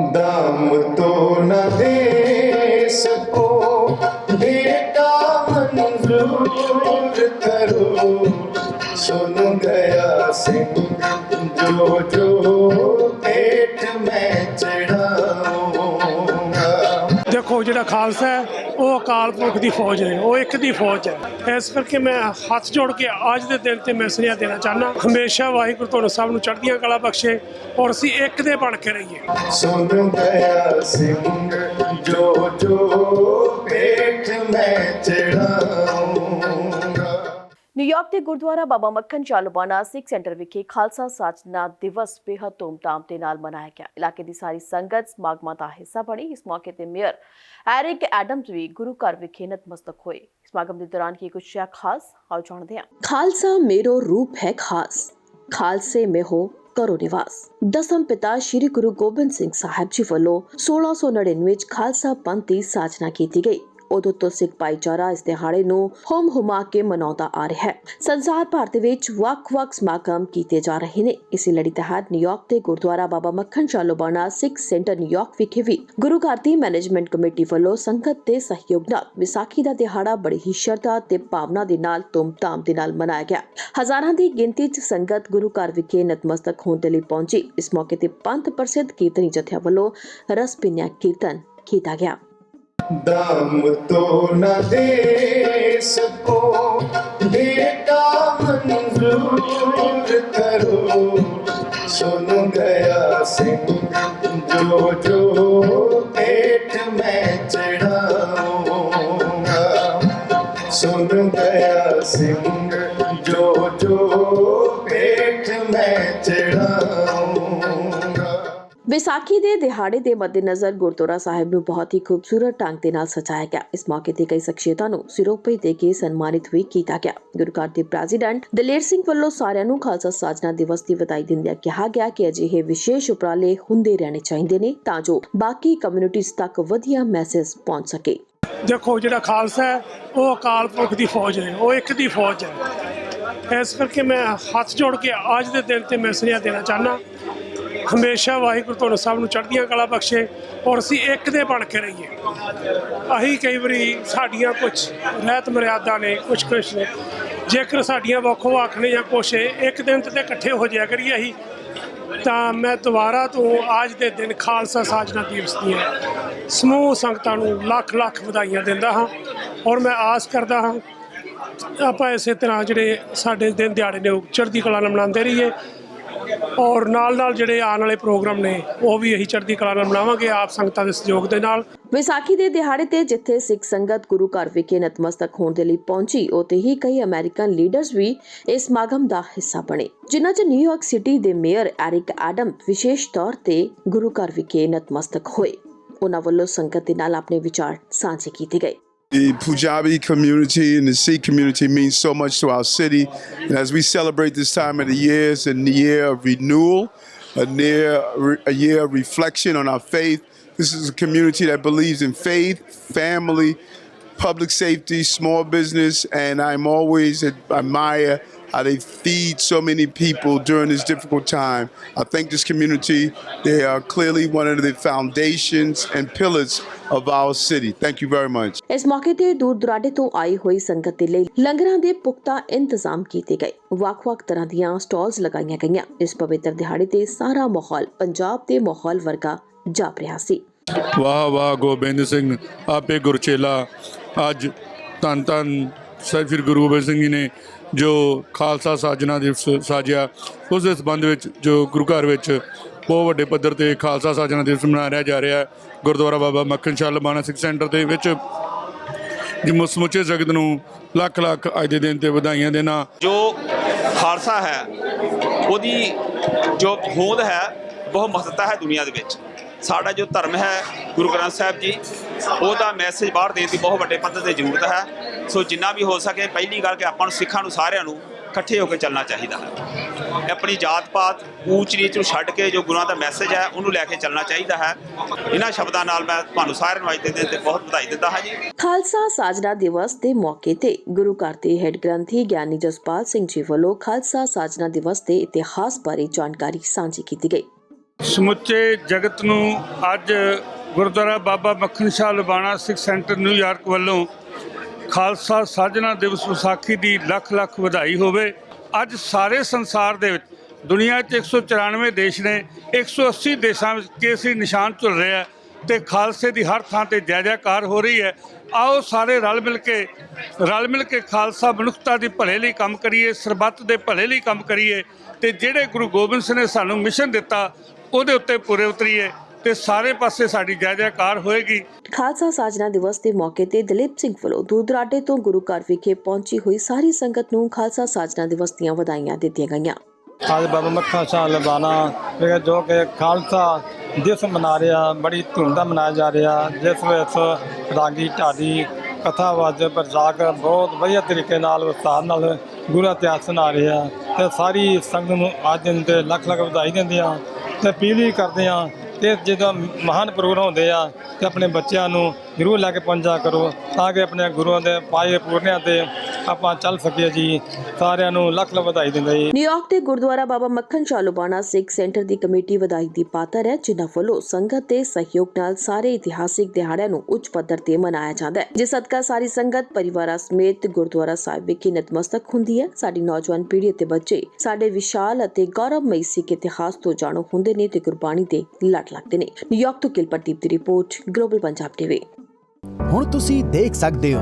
दाम तो न दे सको ਉਹ ਜਿਹੜਾ ਖਾਲਸਾ ਹੈ, ਉਹ ਅਕਾਲ ਪੁਰਖ ਦੀ ਫੌਜ ਨੇ ਉਹ ਇੱਕ ਦੀ ਫੌਜ ਹੈ। ਇਸ ਕਰਕੇ ਮੈਂ ਹੱਥ ਜੋੜ ਕੇ ਅੱਜ ਦੇ ਦਿਨ ਤੇ ਮੈਂ ਮੈਸੇਜ ਦੇਣਾ ਚਾਹਨਾ ਹਮੇਸ਼ਾ ਵਾਹਿਗੁਰੂ ਤੁਹਾਨੂੰ ਸਭ ਨੂੰ ਚੜ੍ਹਦੀਆਂ ਕਲਾ ਬਖਸ਼ੇ ਔਰ ਅਸੀਂ ਇੱਕ ਦੇ ਬਣ ਕੇ ਰਹੀਏ। ਸੁਣ ਦਇਆ ਸਿੰਘ ਜੋ ਜੋ ਪੇਟ ਮੈਂ ਚੜਾਉਂ ਨਿਊਯਾਰਕ ਦੇ ਗੁਰਦੁਆਰਾ ਬਾਬਾ ਮੱਖਣ ਚਾਲੂਬਾਨਾ ਸਿੱਖ ਸੈਂਟਰ ਵਿਖੇ ਖਾਲਸਾ ਸਾਜਨਾ ਦਿਵਸ ਬੇਹੱਦ ਧੂਮਧਾਮ ਦੇ ਨਾਲ ਮਨਾਇਆ ਗਿਆ। ਇਲਾਕੇ ਦੀ ਸਾਰੀ ਸੰਗਤ, ਸਮਾਗਮਾਂ ਦਾ ਹਿੱਸਾ ਬਣੀ। ਇਸ ਮੌਕੇ ਤੇ ਮੇਅਰ ਐਰਿਕ ਐਡਮਸ ਵੀ ਗੁਰੂ ਘਰ ਵਿਖੇ ਨਤਮਸਤਕ ਹੋਏ। ਸਮਾਗਮ ਦੇ ਦੌਰਾਨ ਕੀ ਕੁਝ ਹੈ ਖਾਸ? ਆਓ ਜਾਣਦੇ ਹਾਂ। ਖਾਲਸਾ ਮੇਰੋ ਰੂਪ ਹੈ ਖਾਸ। ਖਾਲਸੇ ਮੇ ਹੋ ਕਰੋ ਨਿਵਾਸ। ਦਸਮ ਪਿਤਾ ਸ੍ਰੀ ਗੁਰੂ ਗੋਬਿੰਦ ਸਿੰਘ ਸਾਹਿਬ ਜੀ ਵੱਲੋਂ 1699 ਵਿੱਚ ਖਾਲਸਾ ਪੰਥ ਦੀ ਸਾਜਨਾ ਕੀਤੀ ਗਈ। ਉਦੋਂ ਤੋਂ ਸਿੱਖ ਭਾਈਚਾਰਾ ਇਸ ਦਿਹਾੜੇ ਨੂੰ ਹੋਮ ਹੁਮਾ ਕੇ ਮਨਾਉਂਦਾ ਆ ਰਿਹਾ ਹੈ। ਸੰਸਾਰ ਭਰ ਵਿੱਚ ਵੱਖ-ਵੱਖ ਸਮਾਗਮ ਕੀਤੇ ਜਾ ਰਹੇ ਨੇ। ਇਸੇ ਲੜੀ ਤਹਿਤ ਨਿਊਯਾਰਕ ਦੇ ਗੁਰਦੁਆਰਾ ਬਾਬਾ ਮੱਖਣ ਚਾਲੋਬਾਨਾ ਸਿੱਖ ਸੈਂਟਰ ਨਿਊਯਾਰਕ ਵਿਖੇ ਵੀ ਗੁਰੂ ਘਰ ਦੀ ਮੈਨੇਜਮੈਂਟ ਕਮੇਟੀ ਵੱਲੋਂ ਸੰਗਤ ਦੇ ਸਹਿਯੋਗ ਨਾਲ ਵਿਸਾਖੀ ਦਾ ਦਿਹਾੜਾ ਬੜੀ ਹੀ ਸ਼ਰਧਾ ਤੇ ਭਾਵਨਾ ਦੇ ਨਾਲ ਧੂਮਧਾਮ ਦੇ ਨਾਲ ਮਨਾਇਆ ਗਿਆ। ਹਜ਼ਾਰਾਂ ਦੀ ਗਿਣਤੀ 'ਚ ਸੰਗਤ ਗੁਰੂ ਘਰ ਵਿਖੇ ਨਤਮਸਤਕ ਹੋਣ ਦੇ ਲਈ ਪਹੁੰਚੀ। ਇਸ ਮੌਕੇ ਤੇ ਪੰਥ ਪ੍ਰਸਿੱਧ ਕੀਰਤਨੀ ਜਥਿਆਂ ਵੱਲੋਂ ਰਸ ਪਿੰਨਿਆ ਕੀਰਤਨ ਕੀਤਾ ਗਿਆ। दाम तो न दे सको बेटा मंजूर करो सुन गया सिंह जो जो पेट में चढ़ाऊंगा सुन गया सिंह जो जो पेट में चढ़ाऊंगा ਵਿਸਾਖੀ ਦੇ ਦਿਹਾੜੇ ਦੇ ਮੱਦੇਨਜ਼ਰ ਗੁਰਦੁਆਰਾ ਸਾਹਿਬ ਨੂੰ ਬਹੁਤ ਹੀ ਖੂਬਸੂਰਤ ਢੰਗ ਦੇ ਨਾਲ ਸਜਾਇਆ ਗਿਆ। ਇਸ ਮੌਕੇ ਤੇ ਕਈ ਸ਼ਖਸੀਅਤਾਂ ਨੂੰ ਸਿਰੋਪੇ ਦੇ ਕੇ ਸਨਮਾਨਿਤ ਵੀ ਕੀਤਾ ਗਿਆ। ਗੁਰੂ ਘਰ ਦੇ ਪ੍ਰੈਜ਼ੀਡੈਂਟ ਦਲੇਰ ਸਿੰਘ ਵੱਲੋਂ ਸਾਰਿਆਂ ਨੂੰ ਖਾਲਸਾ ਸਾਜਨਾ ਦਿਵਸ ਦੀ ਵਧਾਈ ਦਿੰਦਿਆਂ ਕਿਹਾ ਗਿਆ ਕਿ ਅਜਿਹੇ ਵਿਸ਼ੇਸ਼ ਉਪਰਾਲੇ ਹੁੰਦੇ ਰਹਿਣੇ ਚਾਹੀਦੇ ਨੇ ਤਾਂ ਜੋ ਬਾਕੀ ਕਮਿਊਨਿਟੀਜ਼ ਤੱਕ ਵਧੀਆ ਮੈਸੇਜ ਪਹੁੰਚ ਸਕੇ। ਦੇਖੋ, ਜਿਹੜਾ ਖਾਲਸਾ ਹੈ, ਉਹ ਅਕਾਲ ਪੁਰਖ ਦੀ ਫੌਜ ਹੈ, ਉਹ ਇੱਕ ਦੀ ਫੌਜ ਹੈ। ਇਸ ਕਰਕੇ ਮੈਂ ਹੱਥ ਜੋੜ ਕੇ ਅੱਜ ਦੇ ਦਿਨ ਤੇ ਮੈਂ ਸੁਨੇਹਾ ਦੇਣਾ ਚਾਹਨਾ ਹਮੇਸ਼ਾ ਵਾਹਿਗੁਰੂ ਤੁਹਾਨੂੰ ਸਭ ਨੂੰ ਚੜ੍ਹਦੀਆਂ ਕਲਾ ਬਖਸ਼ੇ ਔਰ ਅਸੀਂ ਇੱਕ ਦੇ ਬਣ ਕੇ ਰਹੀਏ। ਅਸੀਂ ਕਈ ਵਾਰੀ ਸਾਡੀਆਂ ਕੁਝ ਰਹਿਤ ਮਰਿਆਦਾ ਨੇ ਕੁਝ ਕੁਛ ਨੇ। ਜੇਕਰ ਸਾਡੀਆਂ ਵੱਖੋ ਵੱਖ ਨੇ ਜਾਂ ਕੁਛ ਇੱਕ ਦਿਨ ਤੇ ਇਕੱਠੇ ਹੋ ਜਾਇਆ ਕਰੀਏ ਅਸੀਂ। ਤਾਂ ਮੈਂ ਦੁਬਾਰਾ ਤੋਂ ਅੱਜ ਦੇ ਦਿਨ ਖਾਲਸਾ ਸਾਜਨਾ ਦਿਵਸ ਦੀਆਂ ਸਮੂਹ ਸੰਗਤਾਂ ਨੂੰ ਲੱਖ ਲੱਖ ਵਧਾਈਆਂ ਦਿੰਦਾ ਹਾਂ ਔਰ ਮੈਂ ਆਸ ਕਰਦਾ ਹਾਂ, ਆਪਾਂ ਇਸੇ ਤਰ੍ਹਾਂ ਜਿਹੜੇ ਸਾਡੇ ਦਿਨ ਦਿਹਾੜੇ ਨੇ ਉਹ ਚੜ੍ਹਦੀ ਕਲਾ ਨਾਲ ਮਨਾਉਂਦੇ ਰਹੀਏ। ਔਰ ਨਾਲ ਨਾਲ ਜਿਹੜੇ ਆਉਣ ਵਾਲੇ ਪ੍ਰੋਗਰਾਮ ਨੇ, ਉਹ ਵੀ ਇਹੀ ਚੜ੍ਹਦੀ ਕਲਾ ਨਾਲ ਮਨਾਵਾਂਗੇ, ਆਪ ਸੰਗਤਾਂ ਦੇ ਸਹਿਯੋਗ ਦੇ ਨਾਲ। ਵਿਸਾਖੀ ਦੇ ਦਿਹਾੜੇ ਤੇ ਜਿੱਥੇ ਸਿੱਖ ਸੰਗਤ ਗੁਰੂ ਘਰ ਵਿਖੇ ਨਤਮਸਤਕ ਹੋਣ ਦੇ ਲਈ ਪਹੁੰਚੀ, ਉੱਥੇ ਹੀ ਕਈ ਅਮਰੀਕਨ ਲੀਡਰਸ ਵੀ ਇਸ ਸਮਾਗਮ ਦਾ ਹਿੱਸਾ ਬਣੇ। ਜਿਨ੍ਹਾਂ 'ਚ ਨਿਊਯਾਰਕ ਸਿਟੀ ਦੇ ਮੇਅਰ ਐਰਿਕ ਐਡਮ ਵਿਸ਼ੇਸ਼ ਤੌਰ ਤੇ ਗੁਰੂ ਘਰ ਵਿਖੇ ਨਤਮਸਤਕ ਹੋਏ। ਉਹਨਾਂ ਵੱਲੋਂ ਸੰਗਤ ਦੇ ਨਾਲ ਆਪਣੇ ਵਿਚਾਰ ਸਾਂਝੇ ਕੀਤੇ ਗਏ। The Punjabi community and the Sikh community means so much to our city. And as we celebrate this time of the year, it's a year of renewal, a, near, a year of reflection on our faith. This is a community that believes in faith, family, public safety, small business, and I'm always admire how they feed so many people during this difficult time. I think this community, they are clearly one of the foundations and pillars of our city. Thank you very much. ਇਸ ਮੌਕੇ ਤੇ ਦੂਰ ਦੁਰਾਡੇ ਤੋਂ ਆਈ ਹੋਈ ਸੰਗਤ ਦੇ ਲਈ ਲੰਗਰਾਂ ਦੇ ਪੁਖਤਾ ਇੰਤਜ਼ਾਮ ਕੀਤੇ ਗਏ ਵੱਖ-ਵੱਖ ਤਰ੍ਹਾਂ ਦੀਆਂ ਸਟਾਲਸ ਲਗਾਈਆਂ ਗਈਆਂ ਇਸ ਪਵਿੱਤਰ ਦਿਹਾੜੇ ਤੇ ਸਾਰਾ ਮਾਹੌਲ ਪੰਜਾਬ ਦੇ ਮਾਹੌਲ ਵਰਗਾ ਜਾਪ ਰਿਹਾ ਸੀ ਵਾਹ ਵਾਹ ਗੋਬਿੰਦ ਸਿੰਘ ਆਪੇ ਗੁਰਚੇਲਾ ਅੱਜ ਧੰਨ ਧੰਨ ਸਾਹਿਬ ਸ੍ਰੀ ਗੁਰੂ ਗੋਬਿੰਦ ਸਿੰਘ ਜੀ ਨੇ ਜੋ ਖਾਲਸਾ ਸਾਜਨਾ ਦਿਵਸ ਸਾਜਿਆ, ਉਸ ਦੇ ਸੰਬੰਧ ਵਿੱਚ ਜੋ ਗੁਰੂ ਘਰ ਵਿੱਚ ਬਹੁਤ ਵੱਡੇ ਪੱਧਰ ਤੇ ਖਾਲਸਾ ਸਾਜਨਾ ਦਿਵਸ ਮਨਾਇਆ ਜਾ ਰਿਹਾ ਹੈ, ਗੁਰਦੁਆਰਾ ਬਾਬਾ ਮੱਖਣ ਸ਼ਾਹ ਲਬਾਣਾ ਸਿੱਖ ਸੈਂਟਰ ਦੇ ਵਿੱਚ ਜੀ ਸਮੁੱਚੇ ਜਗਤ ਨੂੰ ਲੱਖ ਲੱਖ ਅੱਜ ਦੇ ਦਿਨ ਤੇ ਵਧਾਈਆਂ ਦੇਣਾ। ਜੋ ਖਾਲਸਾ ਹੈ, ਉਹਦੀ ਜੋ ਹੋਂਦ ਹੈ, ਬਹੁਤ ਮਹੱਤਤਾ ਹੈ ਦੁਨੀਆ ਦੇ ਵਿੱਚ। ਸਾਡਾ ਜੋ ਧਰਮ ਹੈ ਗੁਰੂ ਗ੍ਰੰਥ ਸਾਹਿਬ ਜੀ, ਉਹਦਾ ਮੈਸੇਜ ਬਾਹਰ ਦੇਣ ਦੀ ਬਹੁਤ ਵੱਡੇ ਪੱਧਰ ਤੇ ਜ਼ਰੂਰਤ ਹੈ। ਸੋ ਜਿੰਨਾ ਵੀ ਹੋ ਸਕੇ ਪਹਿਲੀ ਗੱਲ ਕਿ ਆਪਾਂ ਨੂੰ ਸਿੱਖਾਂ ਨੂੰ ਸਾਰਿਆਂ ਨੂੰ ਇਕੱਠੇ ਹੋ ਕੇ ਚੱਲਣਾ ਚਾਹੀਦਾ ਹੈ। ਆਪਣੀ ਜਾਤ ਪਾਤ ਊਚ ਨੀਚ ਨੂੰ ਛੱਡ ਕੇ ਜੋ ਗੁਰੂਆਂ ਦਾ ਮੈਸੇਜ ਹੈ ਉਹਨੂੰ ਲੈ ਕੇ ਚੱਲਣਾ ਚਾਹੀਦਾ ਹੈ। ਇਹਨਾਂ ਸ਼ਬਦਾਂ ਨਾਲ ਮੈਂ ਤੁਹਾਨੂੰ ਸਾਰਿਆਂ ਨੂੰ ਅੱਜ ਦੇ ਦਿਨ ਤੇ ਬਹੁਤ ਵਧਾਈ ਦਿੰਦਾ ਹਾਂ ਜੀ। ਖਾਲਸਾ ਸਾਜਨਾ ਦਿਵਸ ਦੇ ਮੌਕੇ ਤੇ ਗੁਰੂ ਘਰ ਦੇ ਹੈੱਡ ਗ੍ਰੰਥੀ ਗਿਆਨੀ ਜਸਪਾਲ ਸਿੰਘ ਜੀ ਵੱਲੋਂ ਖਾਲਸਾ ਸਾਜਨਾ ਦਿਵਸ ਦੇ ਇਤਿਹਾਸ ਬਾਰੇ ਜਾਣਕਾਰੀ ਸਾਂਝੀ ਕੀਤੀ ਗਈ। ਸਮੁੱਚੇ ਜਗਤ ਨੂੰ ਅੱਜ Gurdwara Baba Makhan Shah Lubana Sikh centre New York ਵੱਲੋਂ ਖਾਲਸਾ ਸਾਜਣਾ ਦਿਵਸ ਵਿਸਾਖੀ ਦੀ ਲੱਖ ਲੱਖ ਵਧਾਈ ਹੋਵੇ। ਅੱਜ ਸਾਰੇ ਸੰਸਾਰ ਦੇ ਵਿੱਚ ਦੁਨੀਆ 'ਚ 194 ਦੇਸ਼ ਨੇ 180 ਦੇਸ਼ਾਂ ਵਿੱਚ ਕੇਸਰੀ ਨਿਸ਼ਾਨ ਝੁੱਲ ਰਿਹਾ ਹੈ ਤੇ ਖਾਲਸੇ ਦੀ ਹਰ ਥਾਂ ਤੇ ਜੈ ਜੈਕਾਰ ਹੋ ਰਹੀ ਹੈ। ਆਓ ਸਾਰੇ ਰਲ ਮਿਲ ਕੇ, ਰਲ ਮਿਲ ਕੇ ਖਾਲਸਾ ਮਨੁੱਖਤਾ ਦੀ ਭਲੇ ਲਈ ਕੰਮ ਕਰੀਏ, ਸਰਬੱਤ ਦੇ ਭਲੇ ਲਈ ਕੰਮ ਕਰੀਏ ਤੇ ਜਿਹੜੇ ਗੁਰੂ ਗੋਬਿੰਦ ਸਿੰਘ ਨੇ ਸਾਨੂੰ ਮਿਸ਼ਨ ਦਿੱਤਾ, ਉਹਦੇ ਉੱਤੇ ਪੂਰੇ ਉਤਰੀਏ। ਤੇ ਸਾਰੇ ਪਾਸੇ ਸਾਡੀ ਜੈ ਜੈਕਾਰ ਹੋਏਗੀ। ਖਾਲਸਾ ਸਾਜਨਾ ਦਿਵਸ ਦੇ ਮੌਕੇ ਤੇ ਦਲੀਪ ਸਿੰਘ ਵੱਲੋਂ ਦੂਰ ਦਰਾਡੇ ਤੋਂ ਗੁਰੂ ਘਰ ਵਿਖੇ ਪਹੁੰਚੀ ਹੋਈ ਸਾਰੀ ਸੰਗਤ ਨੂੰ ਖਾਲਸਾ ਸਾਜਨਾ ਦਿਵਸ ਦੀਆਂ ਵਧਾਈਆਂ ਦਿੱਤੀਆਂ ਗਈਆਂ। ਅੱਜ ਬਾਬਾ ਮੱਖਾ ਸ਼ਾਹ ਲਬਾਨਾ ਜੋ ਕਿ ਖਾਲਸਾ ਦਿਵਸ ਮਨਾ ਰਿਹਾ ਬੜੀ ਧੂਮਧਾਮ ਮਨਾਇਆ ਜਾ ਰਿਹਾ ਜਿਸ ਵਿੱਚ ਰਾਗੀ ਢਾਡੀ ਕਥਾਵਾਦ ਪ੍ਰਜਾਕ ਬਹੁਤ ਵਧੀਆ ਤਰੀਕੇ ਨਾਲ ਉਸਤਾਦ ਨਾਲ ਗੁਰੂ ਇਤਿਹਾਸ ਸੁਣਾ ਰਿਹਾ। ਤੇ ਸਾਰੀ ਸੰਗਤ ਨੂੰ ਅੱਜ ਦਿਨ ਤੇ ਲੱਖ ਲੱਖ ਵਧਾਈ ਦਿੰਦੇ ਆ ਤੇ ਅਪੀਲ ਵੀ ਕਰਦੇ ਆ ਕਿ ਜਦੋਂ ਮਹਾਨ ਪ੍ਰੋਗਰਾਮ ਹੁੰਦੇ ਆ ਤੇ ਆਪਣੇ ਬੱਚਿਆਂ ਨੂੰ ਜ਼ਰੂਰ ਲੈ ਕੇ ਪਹੁੰਚਾ ਕਰੋ, ਤਾਂ ਕਿ ਆਪਣੇ ਗੁਰੂਆਂ ਦੇ ਪਾਏ ਪੂਰਨਿਆਂ ਤੇ ਆਪਾਂ ਚੱਲ ਸਕੀਏ ਜੀ। ਸਾਰਿਆਂ ਨੂੰ ਲੱਖ ਲੱਖ ਵਧਾਈ ਦਿੰਦੇ ਜੀ। ਨਿਊਯਾਰਕ ਦੇ ਗੁਰਦੁਆਰਾ ਬਾਬਾ ਮੱਖਣ ਸ਼ਾਹ ਲੁਬਾਣਾ ਸਿੱਖ ਸੈਂਟਰ ਦੀ ਕਮੇਟੀ ਵਧਾਈ ਦੀ ਪਾਤਰ ਹੈ ਜਿਨ੍ਹਾਂ ਵੱਲੋਂ ਸੰਗਤ ਦੇ ਸਹਿਯੋਗ ਨਾਲ ਸਾਰੇ ਇਤਿਹਾਸਿਕ ਦਿਹਾੜਿਆਂ ਨੂੰ ਉੱਚ ਪੱਧਰ ਤੇ ਮਨਾਇਆ ਜਾਂਦਾ ਹੈ। ਜਿਸ ਸਦਕਾ ਸਾਰੀ ਸੰਗਤ ਪਰਿਵਾਰਾਂ ਸਮੇਤ ਗੁਰਦੁਆਰਾ ਸਾਹਿਬ ਵਿਖੇ ਨਤਮਸਤਕ ਹੁੰਦੀ ਹੈ। ਸਾਡੀ ਨੌਜਵਾਨ ਪੀੜ੍ਹੀ ਅਤੇ ਬੱਚੇ ਸਾਡੇ ਵਿਸ਼ਾਲ ਅਤੇ ਗੌਰਵਮਈ ਸਿੱਖ ਇਤਿਹਾਸ ਤੋਂ ਜਾਣੂ ਹੁੰਦੇ ਨੇ ਤੇ ਗੁਰਬਾਣੀ ਦੇ ਲੜ ਲੱਗਦੇ ਨੇ। ਨਿਊਯਾਰਕ ਤੋਂ ਕਿਲਪਰਦੀਪ ਦੀ ਰਿਪੋਰਟ ਗਲੋਬਲ ਪੰਜਾਬ ਟੀਵੀ। ਹੁਣ ਤੁਸੀਂ ਦੇਖ ਸਕਦੇ ਹੋ